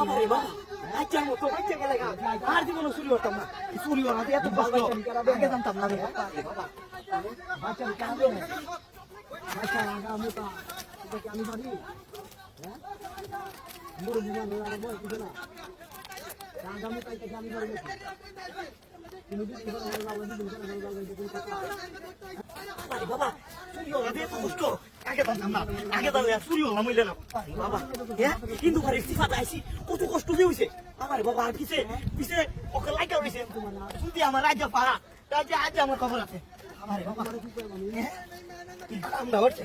আমার বাবা আচ্ছার মতো আচ্ছা গেলে আর জীবনে বাচ্চা বাচ্চা তুমি আগে জানতাম না আগে জানলে চুরি বাবা হ্যাঁ কিন্তু ঘরে সিফা আইছি কত কষ্ট যে হইছে আমার বাবা আর পিছে ওকে লাইকা হইছে যদি আমার রাজ্য পাড়া রাজ্য আজ আমার খবর আছে আমার বাবা হ্যাঁ? কি কাম না হচ্ছে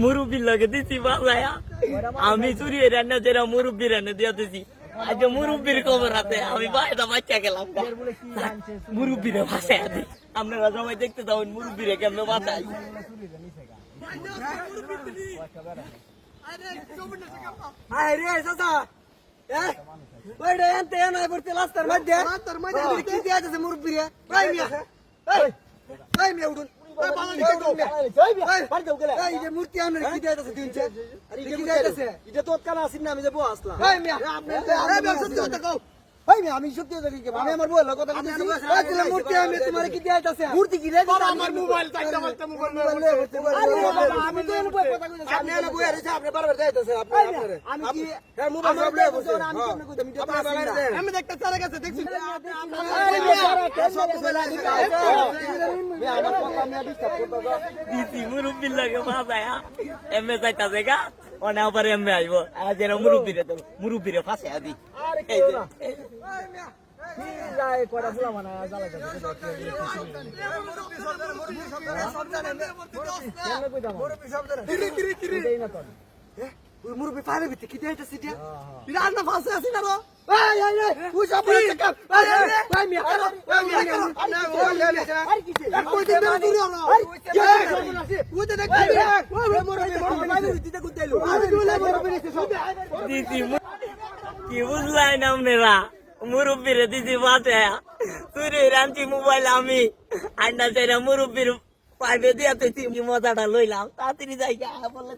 মুরব্বির লগে দিছি বাজায়া আমি চুরি রান্না যেরা মুরব্বি রান্না দিয়া দিছি। আজ মুরব্বির খবর আছে আমি বাইরে বাচ্চা গেলাম মুরব্বিরে ভাষায় আদি আপনারা সবাই দেখতে যাবেন মুরব্বিরে কেমন বাঁচাই মূর্তি আনার কি দিয়েছে দিনছে কি দিয়েছে এটা তো কানা আসিন না আমি যাব আসলাম। আমি সত্যি কথা কি আমি আমার বউয়ের কথা বলছি মূর্তি আমি তোমার কি দিয়েছে মূর্তি কি রে? আমার মোবাইল চাইতে বলতে মোবাইল আরে আমি তো এর বউয়ের কথা কইছি আপনি এর বউয়ের আছে আপনি বারবার যাইতেছে আপনি আপনি আমি কি হ্যাঁ মোবাইল সব লয়ে বসে আমি কেমনে কইতাম? এটা তো আসি আমি দেখতে চারা গেছে দেখছি। আরে সব মোবাইল আছে আমার কথা আমি ডিস্টার্ব করতে দিছি মুরব্বির লগে বাজায়া এমএ যাইতাছে গা। অনে আবার এমএ আইবো আজ এরা মুরব্বিরে তো মুরব্বিরে ফাঁসে আদি এই যে মানে জ্বালা মুরব্বী পারে ভিতরে কি দিয়ে যাচ্ছে দিয়া বিরাট না ফাঁসে আছি না রো এই এই রে তুই সব পড়ে চেক এই এই ভাই মিয়া করো ভাই মিয়া আরে ওই লে আর কি কই দিন না দূরে রো ওই তো দেখ ওই মুরব্বী মুরব্বী পারে ভিতরে কুদাইলো আমি বলে মুরব্বী নিছে সব মু- কি বুঝলাই না আপনারা মুরব্বিরে দিছি বাজায়া তুই রে রাঞ্চি মোবাইল আমি আন্না চাইরা মুরব্বির পাইবে দিয়া তুই মজাটা লইলাম তাড়াতাড়ি যাই বলে